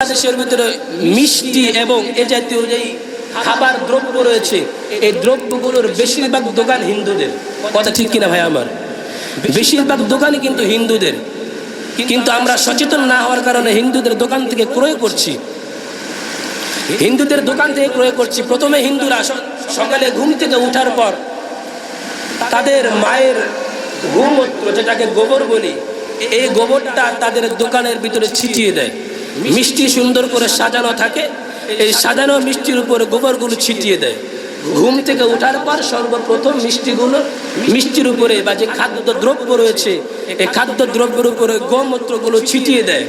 বাংলাদেশের ভিতরে মিষ্টি এবং এ জাতীয় যেই খাবার দ্রব্য রয়েছে, এই দ্রব্যগুলোর বেশিরভাগ দোকান হিন্দুদের। কথা ঠিক কিনা ভাই আমার? বেশিরভাগ দোকানই কিন্তু হিন্দুদের। কিন্তু আমরা সচেতন না হওয়ার কারণে হিন্দুদের দোকান থেকে ক্রয় করছি। হিন্দুদের দোকান থেকে ক্রয় করছি। প্রথমে হিন্দুরা সকালে ঘুম থেকে উঠার পর তাদের মায়ের গোমূত্র, যেটাকে গোবর বলি এই গোবরটা তাদের দোকানের ভিতরে ছিটিয়ে দেয়। মিষ্টি সুন্দর করে সাজানো থাকে, এই সাজানো মিষ্টির উপরে গোবরগুলো ছিটিয়ে দেয়। ঘুম থেকে ওঠার পর সর্বপ্রথম মিষ্টিগুলো মিষ্টির উপরে বা যে খাদ্য দ্রব্য রয়েছে, এই খাদ্য দ্রব্যের উপরে গোমূত্রগুলো ছিটিয়ে দেয়।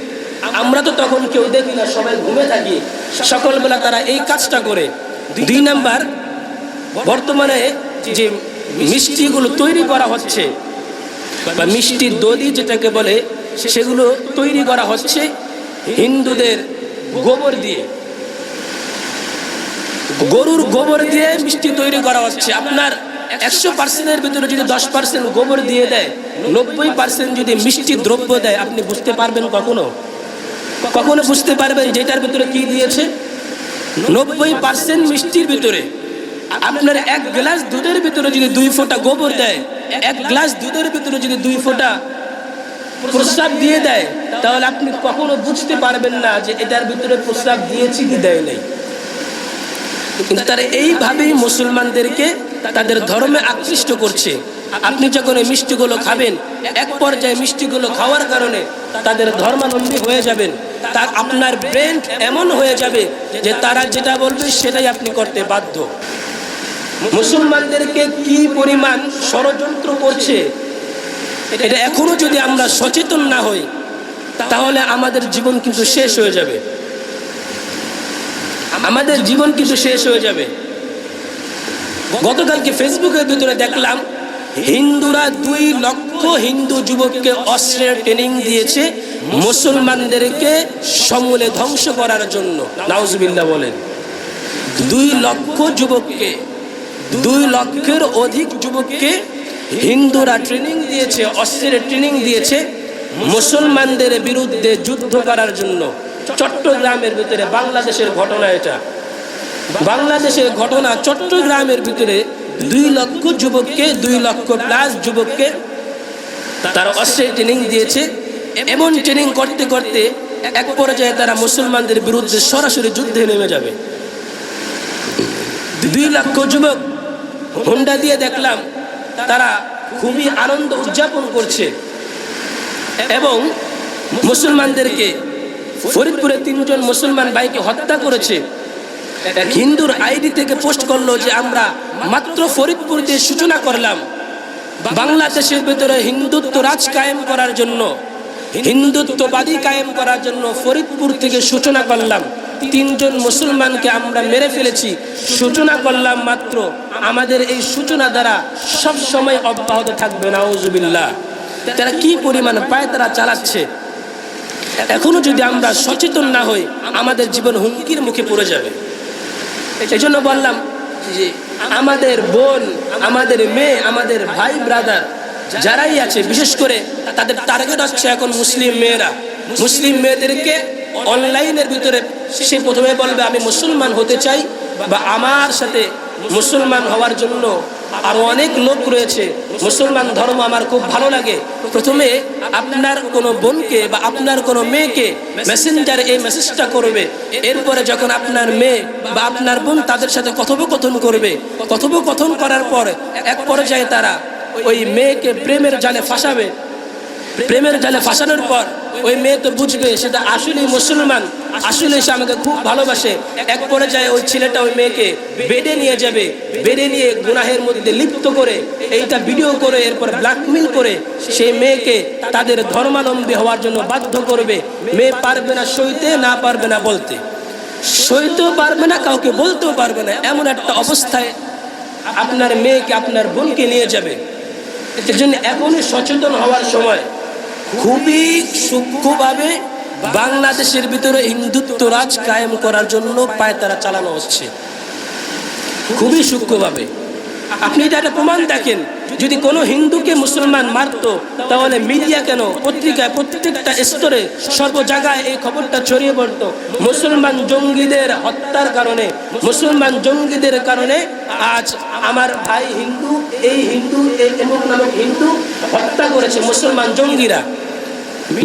আমরা তো তখন কেউ দেখি না, সবাই ঘুমে থাকি। সকালবেলা তারা এই কাজটা করে। দুই নাম্বার, বর্তমানে যে মিষ্টিগুলো তৈরি করা হচ্ছে, বা মিষ্টির দধি যেটাকে বলে, সেগুলো তৈরি করা হচ্ছে। হিন্দুদের গোবর দিয়ে, গরুর গোবর দিয়ে মিষ্টি তৈরি করা হচ্ছে। আপনার একশো পার্সেন্টের ভিতরে যদি দশ পার্সেন্ট গোবর দিয়ে দেয়, নব্বই পার্সেন্ট যদি মিষ্টি দ্রব্য দেয়, আপনি বুঝতে পারবেন কখনো? কখনো বুঝতে পারবেন যেটার ভিতরে কি দিয়েছে? নব্বই পার্সেন্ট মিষ্টির ভিতরে। আপনার এক গ্লাস দুধের ভিতরে যদি দুই ফোঁটা গোবর দেয়, এক গ্লাস দুধের ভিতরে যদি দুই ফোঁটা প্রস্রাব দিয়ে দেয়, তাহলে আপনি কখনো বুঝতে পারবেন না যে এটার ভিতরে প্রস্রাব দিয়েছি কি দেয় নাই। কিন্তু তারা এইভাবেই মুসলমানদেরকে তাদের ধর্মে আকৃষ্ট করছে। আপনি যখন এই মিষ্টিগুলো খাবেন, এক পর্যায়ে মিষ্টিগুলো খাওয়ার কারণে তাদের ধর্মাবলম্বী হয়ে যাবেন। তার আপনার ব্রেন এমন হয়ে যাবে যে তারা যেটা বলবে সেটাই আপনি করতে বাধ্য। মুসলমানদেরকে কি পরিমাণ ষড়যন্ত্র করছে এটা এখনও যদি আমরা সচেতন না হই, তাহলে আমাদের জীবন কিন্তু শেষ হয়ে যাবে। আমাদের জীবন কিন্তু শেষ হয়ে যাবে। গতকালকে ফেসবুকের ভিতরে দেখলাম, হিন্দুরা দুই লক্ষ হিন্দু যুবককে অস্ত্রের ট্রেনিং দিয়েছে মুসলমানদেরকে সমূলে ধ্বংস করার জন্য। নাউজবিল্লা বলেন, দুই লক্ষ যুবককে, দুই লক্ষের অধিক যুবককে হিন্দুরা ট্রেনিং দিয়েছে, অস্ত্রের ট্রেনিং দিয়েছে, মুসলমানদের বিরুদ্ধে যুদ্ধ করার জন্য। চট্টগ্রামের ভিতরে বাংলাদেশের ঘটনা এটা। বাংলাদেশের ঘটনা চট্টগ্রামের ভিতরে দুই লক্ষ যুবককে, দুই লক্ষ প্লাস যুবককে তারা অস্ত্রের ট্রেনিং দিয়েছে। এমন ট্রেনিং করতে করতে এক পর্যায়ে তারা মুসলমানদের বিরুদ্ধে সরাসরি যুদ্ধে নেমে যাবে। দুই লক্ষ যুবক হোন্ডা দিয়ে দেখলাম তারা খুবই আনন্দ উদযাপন করছে। এবং মুসলমানদেরকে ফরিদপুরে তিনজন মুসলমান ভাইকে হত্যা করেছে। হিন্দুর আইডি থেকে পোস্ট করল যে আমরা মাত্র ফরিদপুর দিয়ে সূচনা করলাম। বাংলাদেশের ভিতরে হিন্দুত্ব রাজ কায়েম করার জন্য, হিন্দুত্ববাদী কায়েম করার জন্য ফরিদপুর থেকে সূচনা করলাম। তিনজন মুসলমানকে আমরা মেরে ফেলেছি। সূচনা করলাম মাত্র। আমাদের এই সূচনা দ্বারা সব সময় অব্যাহত থাকবে, নাউজুবিল্লাহ। তারা কি পরিমাণ পায় তারা চালাচ্ছে? এখনও যদি আমরা সচেতন না হই, আমাদের জীবন হুমকির মুখে পড়ে যাবে। এই জন্য বললাম যে আমাদের বোন, আমাদের মেয়ে, আমাদের ভাই, ব্রাদার যারাই আছে, বিশেষ করে তাদের টার্গেট হচ্ছে এখন মুসলিম মেয়েরা। মুসলিম মেয়েদেরকে অনলাইনের ভিতরে সে প্রথমে বলবে, আমি মুসলমান হতে চাই বা আমার সাথে মুসলমান হওয়ার জন্য আরও অনেক লোক রয়েছে। মুসলমান ধর্ম আমার খুব ভালো লাগে। প্রথমে আপনার কোনো বোনকে বা আপনার কোনো মেয়েকে মেসেঞ্জারে এই মেসেজটা করবে। এরপরে যখন আপনার মেয়ে বা আপনার বোন তাদের সাথে কথোপকথন করবে, কথোপকথন করার পর এক পর্যায়ে তারা ওই মেয়েকে প্রেমের জালে ফাঁসাবে। প্রেমের জালে ফাঁসানোর পর ওই মেয়ে তো বুঝবে সেটা আসলেই মুসলমান আসলে সে আমাকে খুব ভালোবাসে। এক পর্যায়ে ওই ছেলেটা ওই মেয়েকে বেডে নিয়ে যাবে, বেডে নিয়ে গুনাহের মধ্যে লিপ্ত করে এইটা ভিডিও করে, এরপর ব্ল্যাকমেল করে সেই মেয়েকে তাদের ধর্মাবলম্বী হওয়ার জন্য বাধ্য করবে। মেয়ে পারবে না সইতে, না পারবে না বলতে। সইতেও পারবে না, কাউকে বলতেও পারবে না। এমন একটা অবস্থায় আপনার মেয়েকে আপনার বোনকে নিয়ে যাবে। এর জন্য এখনই সচেতন হওয়ার সময় খুবই সূক্ষ্মভাবে বাংলাদেশের ভিতরে হিন্দুত্ব রাজ কায়েম করার জন্য পায়তারা চালানো হচ্ছে। খুবই সূক্ষ্মভাবে। আপনি এটা একটা প্রমাণ দেখেন, যদি কোনো হিন্দুকে মুসলমান মারতো, তাহলে মিডিয়া কেন পত্রিকায়, প্রত্যেকটা স্তরে সর্ব জায়গায় এই খবরটা ছড়িয়ে পড়তো? মুসলমান জঙ্গিদের হত্যার কারণে, মুসলমান জঙ্গিদের কারণে আজ আমার ভাই হিন্দু, এই হিন্দু এই হিন্দু হত্যা করেছে মুসলমান জঙ্গিরা।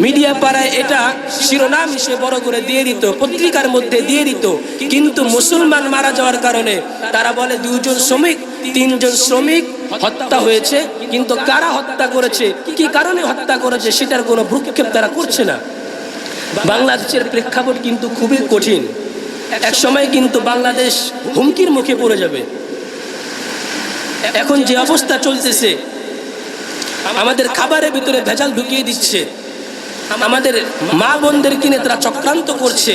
মিডিয়া পাড়ায় এটা শিরোনাম হিসেবে বড় করে দিয়ে দিত, পত্রিকার মধ্যে দিয়ে দিত। কিন্তু মুসলমান মারা যাওয়ার কারণে তারা বলে দুজন শ্রমিক, তিনজন শ্রমিক হত্যা হয়েছে। কিন্তু কারা হত্যা করেছে, কি কারণে হত্যা করেছে সেটার কোনো ভ্রুক্ষেপ তারা করছে না। বাংলাদেশের প্রেক্ষাপট কিন্তু খুবই কঠিন। এক সময় কিন্তু বাংলাদেশ হুমকির মুখে পড়ে যাবে। এখন যে অবস্থা চলতেছে, আমাদের খাবারের ভিতরে ভেজাল ঢুকিয়ে দিচ্ছে। আমাদের মা বোনদের কিনে তারা চক্রান্ত করছে।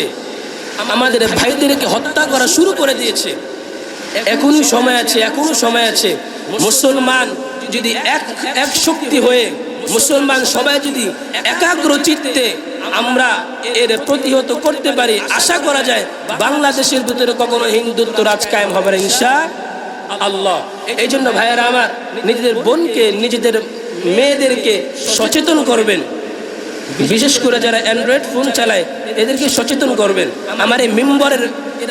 আমাদের ভাইদেরকে হত্যা করা শুরু করে দিয়েছে। এখনই সময় আছে এখনও সময় আছে। মুসলমান যদি এক এক শক্তি হয়ে, মুসলমান সবাই যদি একাগ্র চিত্তে আমরা এর প্রতিহত করতে পারি, আশা করা যায় বাংলাদেশের ভিতরে কখনো হিন্দুত্ব রাজ কায়েম হবে না, ইনশা আল্লাহ। এই জন্য ভাইয়েরা আমার নিজেদের বোনকে, নিজেদের মেয়েদেরকে সচেতন করবেন। বিশেষ করে যারা অ্যান্ড্রয়েড ফোন চালায়, এদেরকে সচেতন করবেন। আমার এই মেম্বারের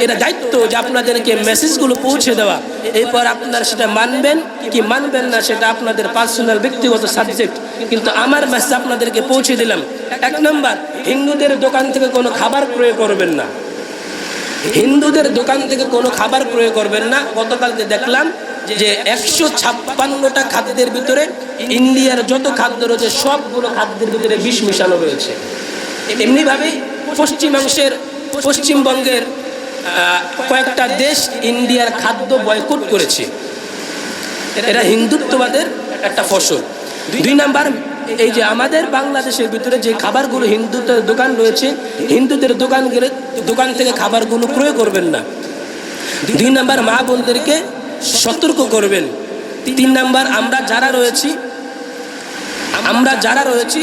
এটা দায়িত্ব যে আপনাদেরকে মেসেজগুলো পৌঁছে দেওয়া। এরপর আপনারা সেটা মানবেন কি মানবেন না, সেটা আপনাদের পার্সোনাল ব্যক্তিগত সাবজেক্ট কিন্তু আমার মেসেজ আপনাদেরকে পৌঁছে দিলাম। এক নম্বর, হিন্দুদের দোকান থেকে কোনো খাবার ক্রয় করবেন না। হিন্দুদের দোকান থেকে কোনো খাবার ক্রয় করবেন না। গতকালকে দেখলাম যে একশো ছাপ্পান্নটা খাদ্যের ভিতরে ইন্ডিয়ার যত খাদ্য রয়েছে, সবগুলো খাদ্যের ভিতরে বিষ মিশানো রয়েছে। এমনিভাবেই পশ্চিমাংশের, পশ্চিমবঙ্গের কয়েকটা দেশ ইন্ডিয়ার খাদ্য বয়কট করেছে। এরা হিন্দুত্ববাদের একটা ফসল। দুই নাম্বার, এই যে আমাদের বাংলাদেশের ভিতরে যে খাবারগুলো হিন্দুদের দোকান রয়েছে, হিন্দুদের দোকান গেলে, দোকান থেকে খাবারগুলো ক্রয় করবেন না। দুই নাম্বার, মা বোনদেরকে সতর্ক করবেন। তিন নাম্বার আমরা যারা রয়েছি আমরা যারা রয়েছি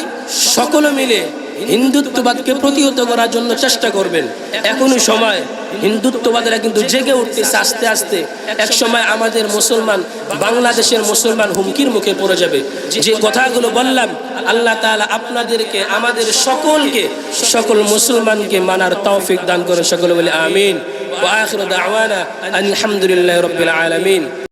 সকলে মিলে হিন্দুত্ববাদকে প্রতিহত করার জন্য চেষ্টা করবেন। এখনই সময়। হিন্দুত্ববাদীরা কিন্তু জেগে উঠতেছে, আস্তে আস্তে। এক সময় আমাদের মুসলমান, বাংলাদেশের মুসলমান হুমকির মুখে পড়ে যাবে। যে কথাগুলো বললাম, আল্লাহ তাআলা আপনাদেরকে, আমাদের সকলকে, সকল মুসলমানকে মানার তৌফিক দান করে সকলে বলে আমিন। আলহামদুলিল্লাহি রাব্বিল আলামিন।